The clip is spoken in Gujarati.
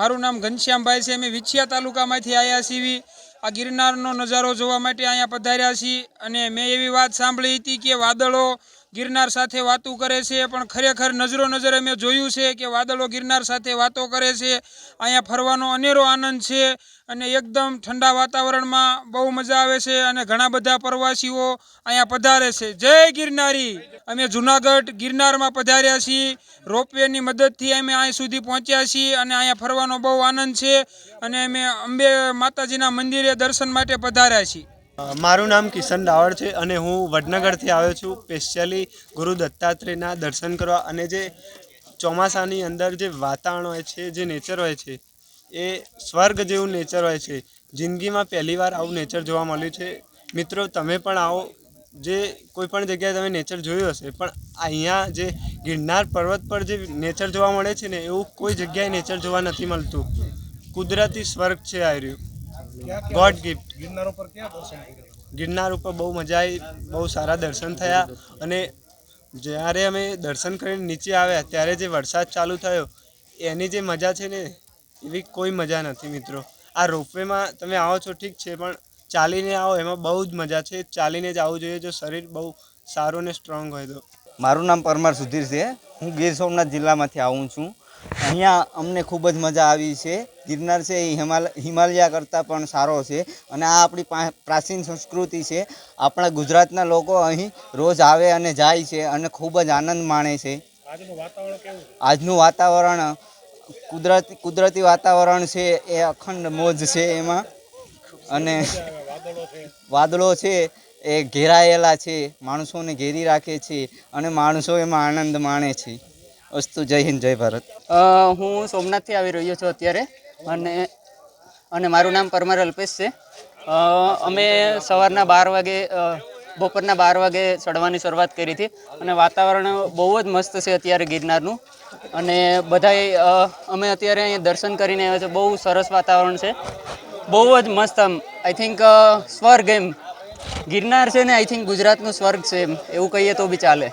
મારું નામ ઘનશ્યામભાઈ છે. અમે વિછિયા તાલુકામાંથી આવ્યા છીએ. આ ગિરનારનો નજારો જોવા માટે અહીંયા પધાર્યા છીએ. અને મેં એવી વાત સાંભળી હતી કે વાદળો ગિરનાર સાથે વાતો કરે છે, પણ ખરેખર નજરો નજરે મેં જોયું છે કે વાદળો ગિરનાર સાથે વાતો કરે છે. અહીંયા ફરવાનો અનેરો આનંદ છે અને એકદમ ઠંડા વાતાવરણમાં બહુ મજા આવે છે અને ઘણા બધા પ્રવાસીઓ અહીંયા પધારે છે. જય ગિરનારી! અમે જુનાગઢ ગિરનારમાં પધાર્યા છીએ. રોપવેની મદદથી અમે અહીં સુધી પહોંચ્યા છીએ અને અહીંયા ફરવાનો બહુ આનંદ છે. અને અમે અંબે માતાજીના મંદિરે દર્શન માટે પધાર્યા છીએ. મારું નામ કિશન રાવળ છે અને હું વડનગરથી આવ્યો છું સ્પેશિયલી ગુરુ દત્તાત્રેયના દર્શન કરવા અને જે ચોમાસાની અંદર જે વાતાવરણ હોય છે, જે નેચર હોય છે, એ સ્વર્ગ જેવું નેચર હોય છે. જિંદગીમાં પહેલીવાર આવું નેચર જોવા મળ્યું છે. મિત્રો, તમે પણ આવો. જે કોઈ પણ જગ્યાએ તમે નેચર જોયું હશે, પણ અહીંયા જે ગિરનાર પર્વત પર જે નેચર જોવા મળે છે ને, એવું કોઈ જગ્યાએ નેચર જોવા નથી મળતું. કુદરતી સ્વર્ગ છે આ રહ્યું. God gift. ગિરનાર ઉપર ક્યાં દર્શન કર્યા ગિરનાર ઉપર બહુ મજા આવી બહુ સારા દર્શન થયા અને જ્યારે અમે દર્શન કરીને નીચે આવ્યા ત્યારે જે વરસાદ ચાલુ થયો એની જે મજા છે ને એવી કોઈ મજા નથી મિત્રો. આ રોપવેમાં તમે આવો છો ઠીક છે પણ ચાલીને આવો એમાં બહુ જ મજા છે. ચાલીને જ આવવું જોઈએ જો શરીર બહુ સારું ને સ્ટ્રોંગ હોય તો. મારું નામ પરમાર સુધીર છે. હું ગીર સોમનાથ જિલ્લામાંથી આવું છું. અહીંયા અમને ખૂબ જ મજા આવી છે. ગિરનાર છે એ હિમાલય હિમાલયા કરતાં પણ સારો છે. અને આ આપણી પા- પ્રાચીન સંસ્કૃતિ છે. આપણા ગુજરાતના લોકો અહીં રોજ આવે અને જાય છે અને ખૂબ જ આનંદ માણે છે? આજનું વાતાવરણ કુદરતી કુદરતી વાતાવરણ છે એ અખંડ મોજ છે એમાં. અને વાદળો છે એ ઘેરાયેલા છે માણસોને ઘેરી રાખે છે અને માણસો એમાં આનંદ માણે છે. અસ્તુ, જય હિન્દ, જય ભારત. હું સોમનાથથી આવી રહ્યો છું અત્યારે અને અને મારું નામ પરમાર અલ્પેશ છે. અમે સવારના બાર વાગે બપોરના બાર વાગે ચડવાની શરૂઆત કરી હતી અને વાતાવરણ બહુ જ મસ્ત છે અત્યારે ગિરનારનું. અને બધાએ અમે અત્યારે અહીંયા દર્શન કરીને આવ્યા છે બહુ સરસ વાતાવરણ છે. બહુ જ મસ્ત આમ. આઈ થિંક સ્વર્ગ એમ. ગિરનાર છે ને આઈ થિંક ગુજરાતનું સ્વર્ગ છે એમ. એવું કહીએ તો બી ચાલે.